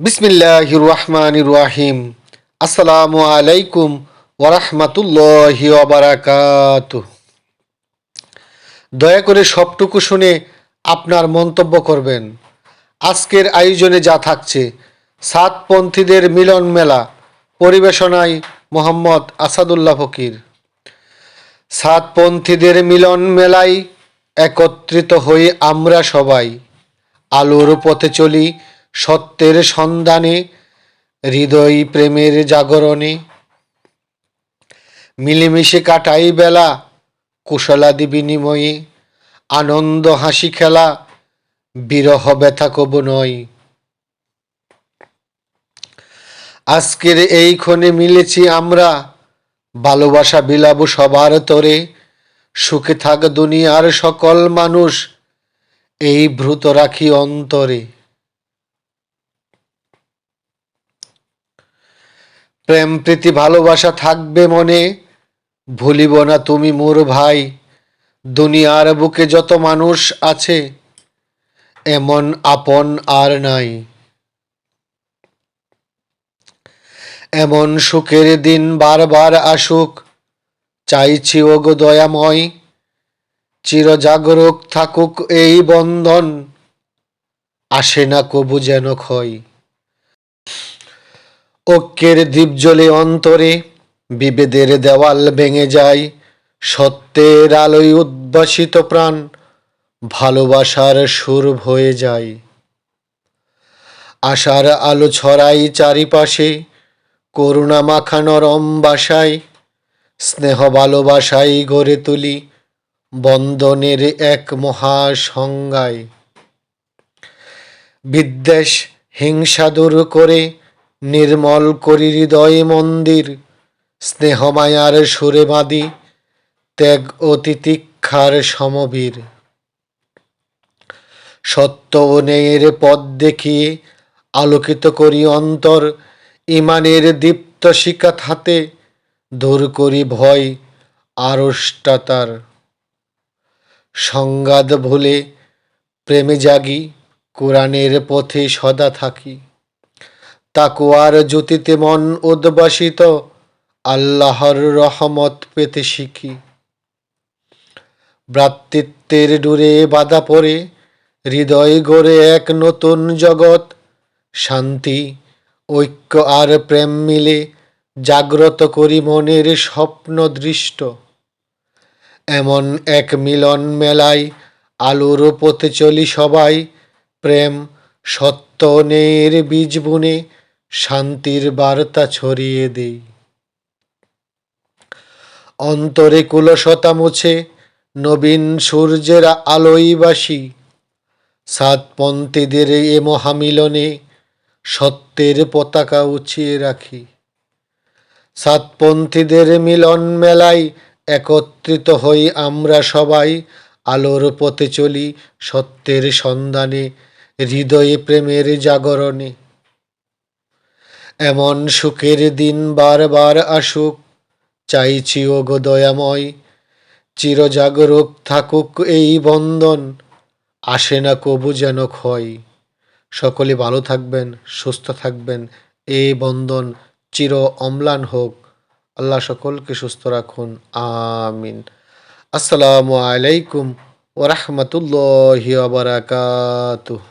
বিসমিল্লাহ রহমান রাহিম আসসালামু আলাইকুম ওরহমতুল্লাহি ওবরাকাত দয়া করে সবটুকু শুনে আপনার মন্তব্য করবেন। আজকের আয়োজনে যা থাকছে সাতপন্থীদের মিলন মেলা পরিবেশনায় মোহাম্মদ আসাদুল্লাহ ফকির। সাতপন্থীদের মিলন মেলায় একত্রিত হই আমরা সবাই আলোর পথে চলি সত্যের সন্ধানে, হৃদয় প্রেমের জাগরণে। মিলেমিশে কাটাই বেলা, কুশলাদি বিনিময়ে। আনন্দ হাসি খেলা, বিরহ ব্যথা কব নয়। আজকের এই ক্ষণে মিলেছি আমরা, ভালোবাসা বিলাবু সবার তরে। সুখে থাক দুনিয়ার সকল মানুষ, এই ভ্রুত রাখি অন্তরে। প্রেম, প্রীতি, ভালোবাসা থাকবে মনে। ভুলিব না তুমি মোর ভাই। দুনিয়ার বুকে যত মানুষ আছে, এমন আপন আর নাই। এমন সুখের দিন বারবার আসুক, চাইছি ওগো দয়াময়। চিরজাগরুক থাকুক এই বন্ধন, আসে না কবু যেন ক্ষয়। ঐক্যের দ্বীপ জ্বলে অন্তরে বিভেদের দেওয়াল ভেঙে যায়। সত্যের আলোয় উদ্ভাসিত প্রাণ ভালোবাসার সুর হয়ে যায়। আশার আলো ছড়াই চারিপাশে, করুণা মাখা নরম বাসায়, স্নেহ ভালোবাসাই গড়ে তুলি বন্দনের এক মহাসংজ্ঞায়। বিদ্বেষ হিংসা দূর করে নির্মল করি হৃদয় মন্দির, স্নেহমায়ার সুরে বাঁধি, ত্যাগ ও তিতিক্ষার সমবীর। সত্য ও ন্যায়ের পথ দেখিয়ে আলোকিত করি অন্তর, ইমানের দীপ্ত শিকাত হাতে দূর করি ভয় আড়ষ্টাতার সংঘাত ভুলে প্রেমে জাগি, কোরআনের পথে সদা থাকি। তাকুয়ার জ্যোতিতে মন উদ্বাসিত আল্লাহর রহমত পেতে শিখি। ভ্রাতৃত্বের ডুরে বাধা পড়ে, হৃদয় গড়ে এক নতুন জগৎ। শান্তি, ঐক্য আর প্রেম মিলে জাগ্রত করি মনের স্বপ্ন দৃষ্ট। এমন এক মিলন মেলায় আলোর পথে চলি সবাই, প্রেম সত্য নের বীজ বুনে। শান্তির বার্তা ছড়িয়ে দেই। অন্তরে কুলসতা মুছে নবীন সূর্যের আলোই বাসি। সাতপন্থীদের এ মহামিলনে সত্যের পতাকা উঁচিয়ে রাখি। সাতপন্থীদের মিলন মেলায় একত্রিত হই আমরা সবাই। আলোর পথে চলি সত্যের সন্ধানে, হৃদয়ে প্রেমের জাগরণে। এমন সুখের দিন বারবার আসুক, চাইছি ও গো দয়াময়, চিরজাগরুক থাকুক এই বন্ধন, আসে না কবু যেন ক্ষয়। সকলে ভালো থাকবেন, সুস্থ থাকবেন এই বন্ধন চির অম্লান হোক। আল্লাহ সকলকে সুস্থ রাখুন, আমিন। আসসালামু আলাইকুম ওরহমতুল্লাহ বারাকাতুহ।